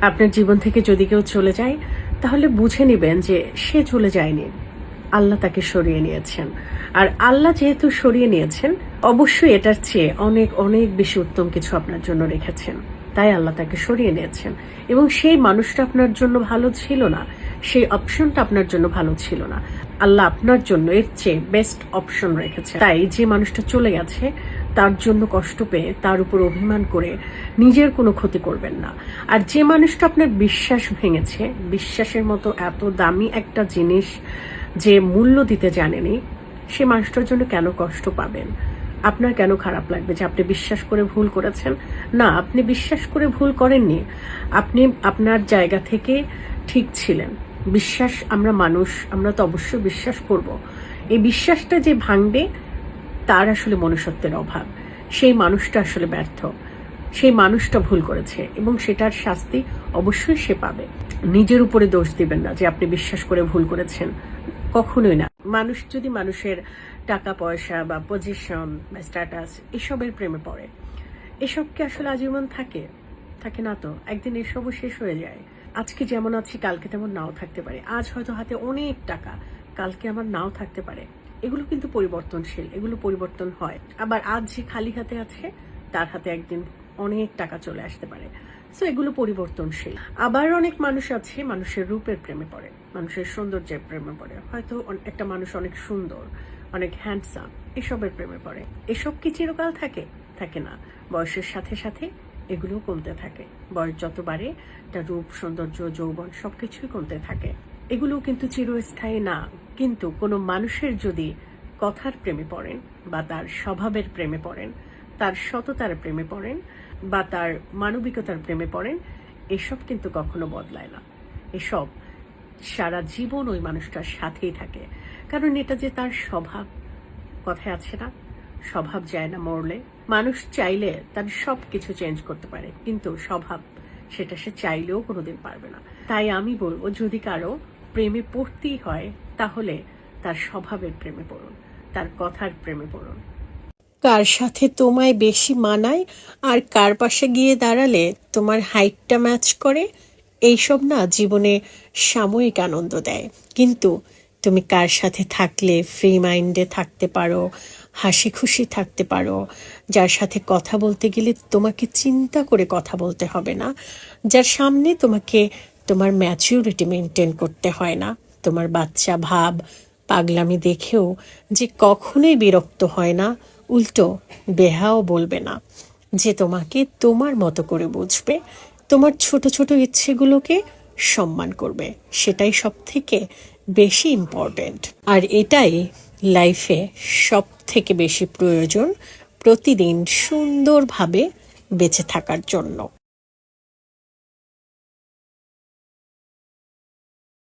আপনার জীবন থেকে যদি কেউ চলে যায়, তাহলে বুঝে নেবেন যে সে চলে যায়নি। আল্লাহ তাকে সরিয়ে নিয়েছেন। আর আল্লাহ যেহেতু সরিয়ে নিয়েছেন, অবশ্যই এটার চেয়ে অনেক অনেক বেশি উত্তম কিছু আপনার জন্য রেখেছেন। তাই আল্লাহ তাকে সরিয়ে নিয়েছেন এবং সেই মানুষটা আপনার জন্য ভালো ছিল না। সেই অপশনটা আপনার জন্য ভালো ছিল না। আল্লাহ আপনার জন্য এর চেয়ে বেস্ট অপশন রেখেছে তাই যে মানুষটা চলে গেছে, তার জন্য কষ্ট পেয়ে, তার উপর অভিমান করে নিজের কোনো ক্ষতি করবেন না। আর যে মানুষটা আপনার বিশ্বাস ভেঙেছে, বিশ্বাসের মতো এত দামি একটা জিনিস যে মূল্য দিতে জানেনি, সে মানুষটার জন্য কেন কষ্ট পাবেন? আপনার কেন খারাপ লাগবে যে আপনি বিশ্বাস করে ভুল করেছেন? না, আপনি বিশ্বাস করে ভুল করেননি। আপনি আপনার জায়গা থেকে ঠিক ছিলেন। বিশ্বাস আমরা মানুষ, আমরা তো অবশ্যই বিশ্বাস করব। এই বিশ্বাসটা যে ভাঙবে, তার আসলে মনুষ্যত্বের অভাব। সেই মানুষটা আসলে ব্যর্থ। সেই মানুষটা ভুল করেছে এবং সেটার শাস্তি অবশ্যই সে পাবে। নিজের উপরে দোষ দিবেন না যে আপনি বিশ্বাস করে ভুল করেছেন। কখনোই না। মানুষ যদি মানুষের টাকা, পয়সা বা পজিশন বা স্ট্যাটাস এসবের প্রেমে পড়ে, এসব কি আসলে আজীবন থাকে? থাকে না তো? একদিন এসবও শেষ হয়ে যায়। আজকে যেমন আছি, কালকে তেমন নাও থাকতে পারে। আজ হয়তো হাতে অনেক টাকা, কালকে আমার নাও থাকতে পারে। এগুলো কিন্তু পরিবর্তনশীল, এগুলো পরিবর্তন হয়। আবার আজ যে খালি হাতে আছে, তার হাতে একদিন অনেক টাকা চলে আসতে পারে। সো এগুলো পরিবর্তনশীল। আবার অনেক মানুষ আছে, মানুষের রূপের প্রেমে পড়ে, মানুষের সৌন্দর্যের প্রেমে পড়ে। হয়তো একটা মানুষ অনেক সুন্দর, অনেক হ্যান্ডসাম এসবের প্রেমে পড়ে। এসব কি চিরকাল থাকে? থাকে না। বয়সের সাথে সাথে এগুলো কমতে থাকে। বয়স যত বাড়ে, তার রূপ, সৌন্দর্য, যৌবন সবকিছুই কমতে থাকে। এগুলো কিন্তু চিরস্থায়ী না। কিন্তু কোনো মানুষের যদি কথার প্রেমে পড়েন বা তার স্বভাবের প্রেমে পড়েন তার সততার প্রেমে পড়েন বা তার মানবিকতার প্রেমে পড়েন, এসব কিন্তু কখনো বদলায় না। এসব সারা জীবন ওই মানুষটার সাথেই থাকে। কারণ এটা যে তার স্বভাব, কথায় আছে না, স্বভাব যায় না মরলে। মানুষ চাইলে তার সব কিছু চেঞ্জ করতে পারে, কিন্তু স্বভাব সেটা সে চাইলেও কোনোদিন পারবে না। তাই আমি বলব, যদি কারও প্রেমে পড়তেই হয়, তাহলে তার স্বভাবের প্রেমে পড়ুন, তার কথার প্রেমে পড়ুন। কার সাথে তোমায় বেশি মানায় আর কার পাশে গিয়ে দাঁড়ালে তোমার হাইটটা ম্যাচ করে? এইসব না জীবনে সাময়িক আনন্দ দেয়। কিন্তু তুমি কার সাথে থাকলে ফ্রি মাইন্ডে থাকতে পারো হাসি খুশি থাকতে পারো, যার সাথে কথা বলতে গেলে তোমাকে চিন্তা করে কথা বলতে হবে না, যার সামনে তোমাকে, তোমার ম্যাচিউরিটি মেনটেন করতে হয় না। তোমার বাচ্চা ভাব, পাগলামি দেখেও যে কখনোই বিরক্ত হয় না উল্টো বেহাও বলবে না যে তোমাকে তোমার মতো করে বুঝবে। তোমার ছোট ছোট ইচ্ছেগুলোকে সম্মান করবে। সেটাই সব থেকে বেশি ইম্পর্ট্যান্ট আর এটাই লাইফে সব থেকে বেশি প্রয়োজন প্রতিদিন সুন্দরভাবে বেঁচে থাকার জন্য।